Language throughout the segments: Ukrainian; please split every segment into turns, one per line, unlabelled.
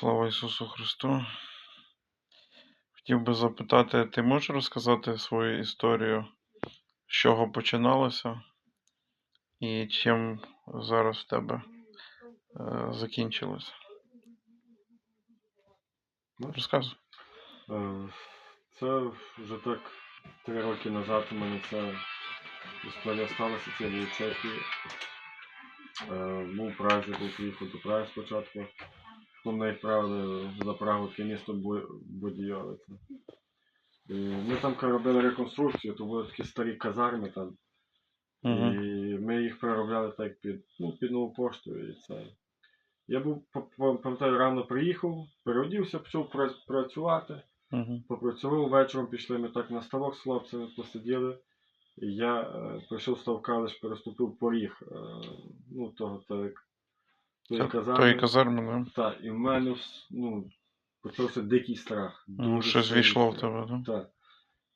Слава Ісусу Христу. Хотів би запитати, ти можеш розказати свою історію, з чого починалося і чим зараз в тебе е, закінчилося?
Ну.
Розказуй.
Е, Це вже так три роки назад у мене ця історія сталася, це в Чехії. Е, Був Празі, був приїхав до Праги спочатку. Потім мене відправили за Прагу місто Бу- Ми там коли робили реконструкцію, то були такі старі казарми там.
Угу.
І ми їх переробляли так під, ну, під нову пошту і це. Я був, па- па- пам'ятаю, рано приїхав, переодівся, почав пра- працювати.
Угу.
Попрацював вечором, пішли ми так на ставок з хлопцями, посиділи. І я е, прийшов ставка, лише переступив поріг. Е, ну, того, так, тої казарми.
Тої казарми, да?
Так, і в мене ну, почався дикий страх.
Ну,
Дуже
зійшло
сильний
війшло в
страх.
тебе, да?
Так.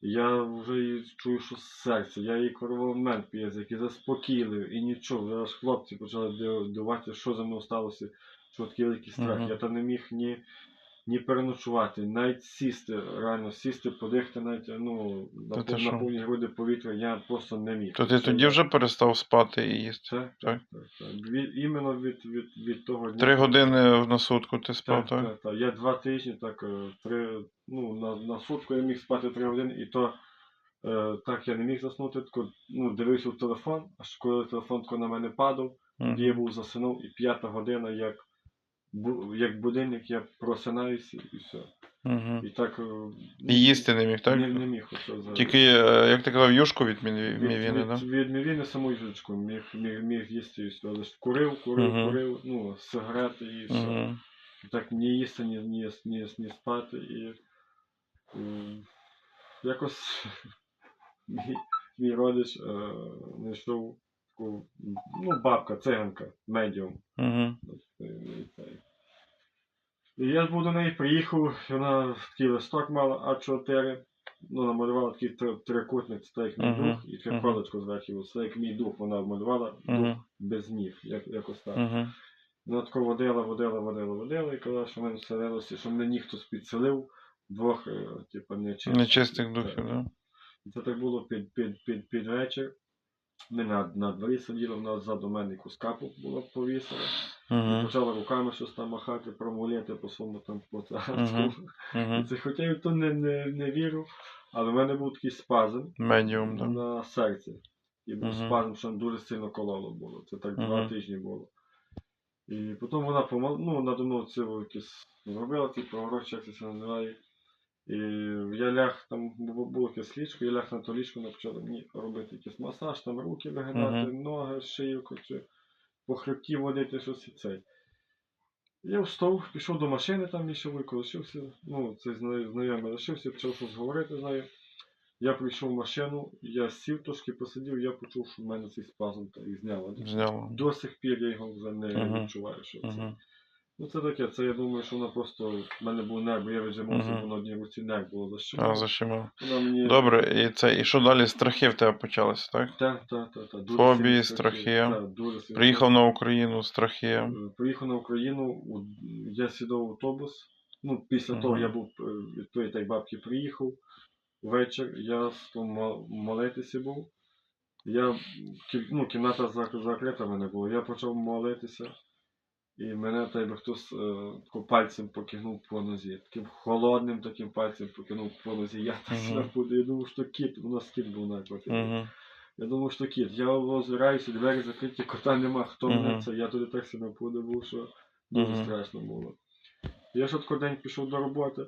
Я вже чую, що з серця. Я її корував мент п'єз, який заспокійливий, і нічого. Зараз хлопці почали див- дивуватися, що за мною сталося, що такий великий страх.
Мгм.
Я там не міг ні, ні переночувати, навіть сісти, реально сісти, подихати, навіть ну, на,
ти
пов-
що?
на повні груди повітря я просто не міг.
То ти
Це
тоді вже перестав спати і їсти. Так.
так, так, так. Від, іменно від, від, від того дня.
Три години на сутку ти спав,
Так,
так?
так, так. Я два тижні так, е, три, ну, на, на сутку я міг спати три години, і то е, так я не міг заснути, тако, ну, дивився в телефон, аж коли телефон тако на мене падав, тоді я був засинув, і п'ята година, як, як будильник, я просинаюся і все.
Мгм.
І так. е,
І їсти не міг, так?
Не, не міг оце за.
Тільки, е, як ти казав, юшку від мі-
від,
мівіни,
від,
да?
від мівіни саму їжечку міг, міг, міг їсти і все. Лише курив, курив,
Мгм.
курив, ну, сигарети і все.
Угу.
Так ні їсти, ні, ні, ні, ні спати і м, якось мій, мій родич е, знайшов таку, ну, бабка, циганка, медіум.
Угу.
І, я був до неї приїхав, і вона такий листок мала А4, ну, намалювала такий трикутник, це як мій
Мгм,
дух, і колечко зверху, це як мій дух, вона малювала, дух
Мгм.
без ніг, як, якось так.
Угу.
Вона тако водила, водила, водила, водила і казала, що в мене вселилося, що мене ніхто підселив двох, типу, нечистих.
Нечистих духів,
Так.
да?
Це так було під, під, під, під вечір. Ми на, на дворі сиділи, в нас ззаду мене якусь капу було повісили.
Угу.
Почала руками щось там махати, промовляти по своєму там по.
Мгм. Угу.
Це хоча я то не, не, не вірив, але в мене був такий спазм
Медіум, да.
на серці. І був
Мгм.
спазм, що дуже сильно кололо було. Це так два тижні було. І потім вона помал... ну, надо мною це якесь зробила, ці прогорочі, як це називає. І я ляг, там було, якесь ліжко, я ляг на то ліжко, вона почала мені робити якийсь масаж, там руки вигинати, ноги, шию, коротше, по хребті водити, щось і цей. Я встав, пішов до машини, там чоловік лишився, ну, цей знайомий лишився, почав щось говорити з нею. Я прийшов в машину, я сів трошки посидів, я почув, що в мене цей спазм та і зняло.
Зняло.
До сих пір я його вже не
Мгм.
відчуваю. Що це.
Угу.
Ну це таке, це я думаю, що вона просто в мене був нерв, бо я віджимався,
Мгм.
бо на одній руці нерв було
А.
Вона мені...
Добре, і це, і що далі? Страхи в тебе почалися, так?
Так, так, так, так. Дуже
Фобії,
сильні
страхи.
Так, дуже сильні.
Приїхав на Україну, страхи.
Е, Приїхав на Україну, у- я сідав в автобус. Ну, після того я був е, від тої так бабки приїхав. Вечір я став мо- молитися був. Я, кі- ну, кімната зак- закрита в мене була. Я почав молитися. І мене так би хтось е, пальцем покинув по нозі. Таким холодним таким пальцем покинув по нозі. Я так себе подив, я думав, що кіт, у нас кіт був на квартирі.
Угу.
Я думав, що кіт. Я озираюся, двері закриті, кота нема, хто
Мгм.
мене це. Я туди так себе подивив, що дуже
Мгм.
страшно було. Я швидко день пішов до роботи,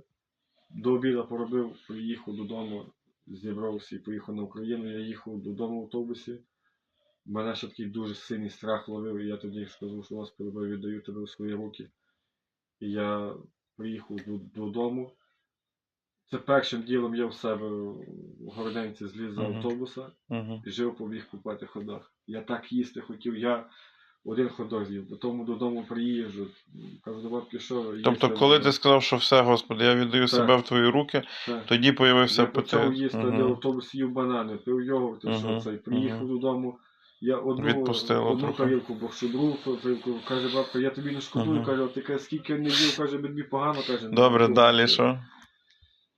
до обіду поробив, приїхав додому, зібрався і поїхав на Україну. Я їхав додому в автобусі. Мене ще такий дуже сильний страх ловив, і я тоді сказав, що Господи, я віддаю тебе у свої руки. І я приїхав додому. Це першим ділом я в себе в Городенці зліз за
Мгм.
автобуса
Угу.
і жив побіг купати ходах. Я так їсти хотів, я один ходок з'їв, потім додому приїжджу, кажу, до бабки, що
Тобто, коли ти сказав, що все, Господи, я віддаю
Так.
себе в твої руки,
Так.
тоді появився
я почав їсти,
Мгм.
де в автобусі їв банани, пив йогурт, і що це, приїхав
мгм.
додому, Я одну,
Відпустило
одну
трохи.
тарілку борщу, другу тарілку. Каже, бабка, я тобі не шкодую,
Ага.
каже, ти каже, скільки не їв, каже, тобі погано, каже.
Добре, далі що?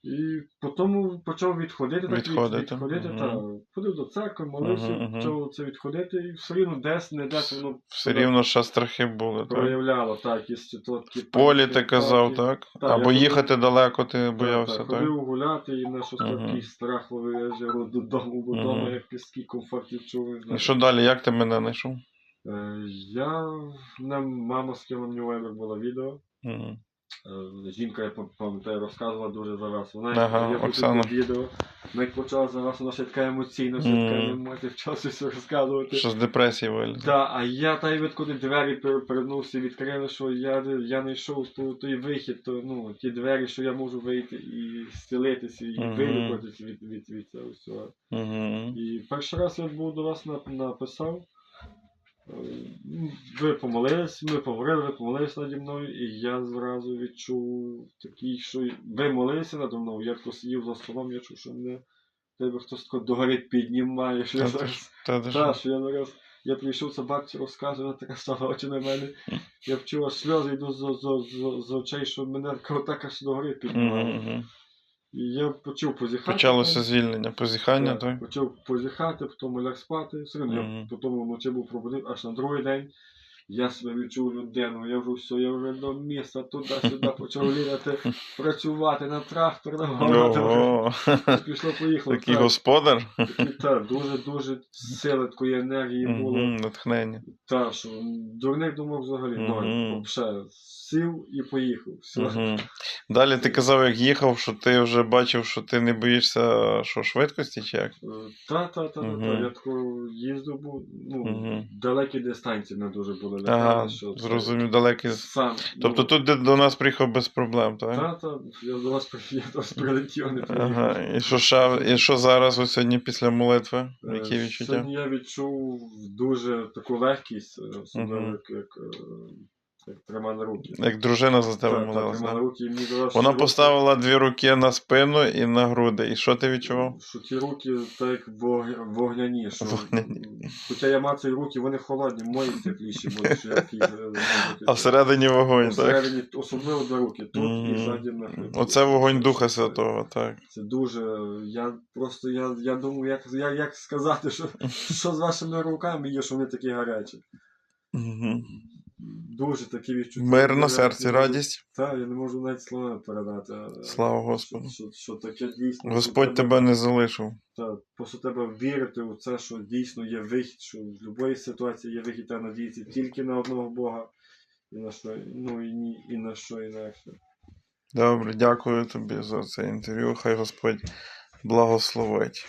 І потім почав відходити, так
Відходити,
від, відходити,
мгм.
та ходив до церкви, молився,
мгм.
почав це відходити, і все рівно десь, не десь воно
Все рівно ще страхи були, так?
проявляло, так, якісь то такі
В полі ти казав, так?
Так,
Або їхати далеко ти боявся,
так,
так?
Ходив гуляти і на щось такий страх ловив, я вже додому, вдома як піски комфорт відчув.
І що далі, як ти мене знайшов?
Е, Я, мама скинула мені було відео. Е, Жінка, я пам'ятаю, розказувала дуже за вас. Вона
Ага,
я
Оксана.
відео. Як почала за вас, вона ще така емоційна, ще така
Мгм.
емоція, вчався все розказувати.
Що з депресії виліз?
Так, а я та й відкуди двері пер- переднувся, відкрили, що я, я не йшов то, той вихід, то ну, ті двері, що я можу вийти і зцілитися, і
Мгм.
вилікуватися від, від, від цього всього.
Угу.
І перший раз я був до вас нап- написав. Ви помолились, ми поговорили, ви помолились наді мною, і я зразу відчув такий, що ви молилися наді мною, я тако сидів за столом, я чув, що мене тебе хтось тако догори піднімає, що я зараз.
та
що я зараз. Я прийшов розказує, вона така стала очі на мене. Я вчув, аж сльози йдуть з, очей, що мене така так аж догори піднімало. І я почав позіхати.
Почалося звільнення, позіхання,
Так? Почав позіхати, потім ляг спати. Все одно
Мгм.
я потім вночі був пробудив, аж на другий день. Я себе відчув людину, я вже все, я вже до міста, туди-сюди почав літати, працювати на трактор, на городі.
Ого,
Пішло, поїхало.
такий
так.
господар.
Так, дуже-дуже сили такої енергії було.
Натхнення.
Та, що дурних думок взагалі ноль. Взагалі, сів і поїхав.
Далі ти казав, як їхав, що ти вже бачив, що ти не боїшся що, швидкості чи як?
Е, Та, та, та, та, Я тако їздив, був, ну, далекі дистанції не дуже були.
Ага,
що
зрозумів, далекий.
Сам.
Тобто
ну,
тут до нас приїхав без проблем, так?
Так, та, я до вас, при- вас прилетів, не приїхав.
Ага. І що, ша... і що зараз ось сьогодні після молитви?
Е,
Які відчуття?
Сьогодні я відчув дуже таку легкість, особливо
Мгм.
як, як, е, як тримали руки.
Як дружина за тебе
Та, та,
молилась,
тримали
так?
руки, і мені здалося,
Вона
руки-
поставила дві руки на спину і на груди. І що ти відчував?
Що ті руки так як вог- вогняні. Що...
Вогняні.
Хоча я мацаю руки, вони холодні, мої тепліші будуть, що е, можуть-
А всередині вогонь, так?
Всередині, особливо до руки, тут і
Мгм.
ззаді на хребті.
Оце вогонь Духа Святого, так.
Це дуже. Я просто я, я думаю, як, як, як сказати, що, що з вашими руками є, що вони такі гарячі.
Мгм.
Дуже такі відчуття.
Мир на серці, радість.
Так, я не можу навіть слова передати.
Слава Господу.
Що, що, що таке дійсно.
Господь
що
тебе не залишив.
Та, просто треба вірити у це, що дійсно є вихід, що в будь-якій ситуації є вихід та надіятися тільки на одного Бога. І на що, ну і ні, і на що інакше.
Добре, дякую тобі за це інтерв'ю. Хай Господь благословить.